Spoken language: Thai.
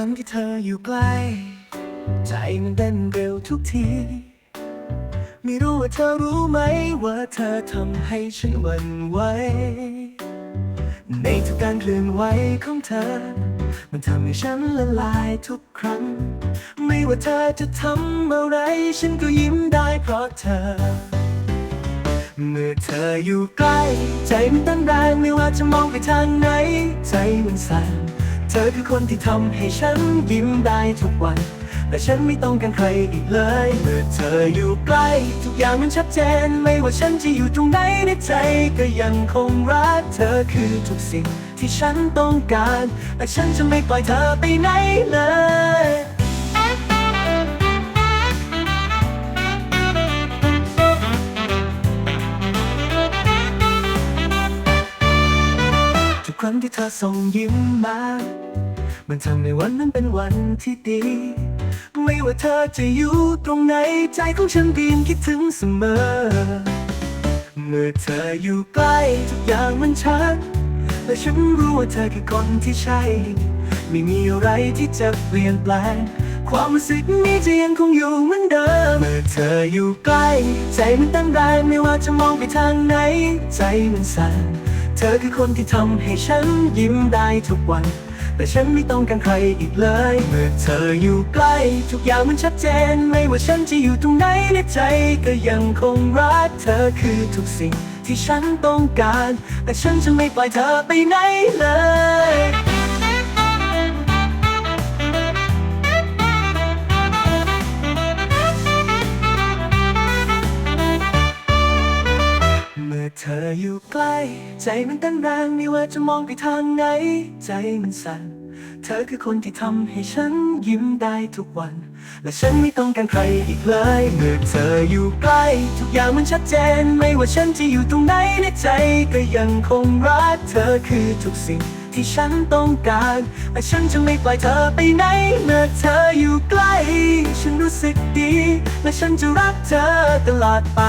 ที่เธออยู่ใกล้ ใจมันเต้นเร็วทุกที ไม่รู้ว่าเธอรู้ไหม ว่าเธอทำให้ฉันหวั่นไหว ในทุกการเคลื่อนไหวของเธอ มันทำให้ฉันละลายทุกครั้ง ไม่ว่าเธอจะทำอะไร ฉันก็ยิ้มได้เพราะเธอ เมื่อเธออยู่ใกล้ ใจมันเต้นแรงไม่ว่าจะมองไปทางไหน ใจมันสั่น เธอคือคนที่ทำให้ฉันยิ้มได้ทุกวัน และฉันไม่ต้องการใครอีกเลย เมื่อเธออยู่ใกล้ ทุกอย่างมันชัดเจน ไม่ว่าฉันจะอยู่ตรงไหนในใจ ก็ยังคงรัก เธอคือทุกสิ่งที่ฉันต้องการ และฉันจะไม่ปล่อยเธอไปไหนเลย ที่เธอส่งยิ้มมา มันทำให้วันนั้นเป็นวันที่ดี ไม่ว่าเธอจะอยู่ตรงไหนใจของฉันก็ยังคิดถึงเสมอ เมื่อเธออยู่ใกล้ทุกอย่างมันชัด และฉันรู้ว่าเธอคือคนที่ใช่ ไม่มีอะไรที่จะเปลี่ยนแปลง ความรู้สึกนี้จะยังคงอยู่เหมือนเดิม เมื่อเธออยู่ใกล้ ใจมันเต้นแรงไม่ว่าจะมองไปทางไหน ใจมันสั่น เธอคือคนที่ทำให้ฉันยิ้มได้ทุกวัน แต่ฉันไม่ต้องการใครอีกเลย เมื่อเธออยู่ใกล้ ทุกอย่างมันชัดเจน ไม่ว่าฉันจะอยู่ตรงไหนในใจก็ยังคงรัก เธอคือทุกสิ่งที่ฉันต้องการ แต่ฉันจะไม่ปล่อยเธอไปไหนเลย อยู่ใกล้ ใจมันเต้นแรงไม่ว่าจะมองไปทางไหน ใจมันสั่น เธอคือคนที่ทำให้ฉันยิ้มได้ทุกวัน และฉันไม่ต้องการใครอีกเลย เมื่อเธออยู่ใกล้ ทุกอย่างมันชัดเจน ไม่ว่าฉันจะอยู่ตรงไหนในใจก็ยังคงรัก เธอคือทุกสิ่งที่ฉันต้องการและฉันจะไม่ปล่อยเธอไปไหน เมื่อเธออยู่ใกล้ ฉันรู้สึกดี และฉันจะรักเธอตลอดไป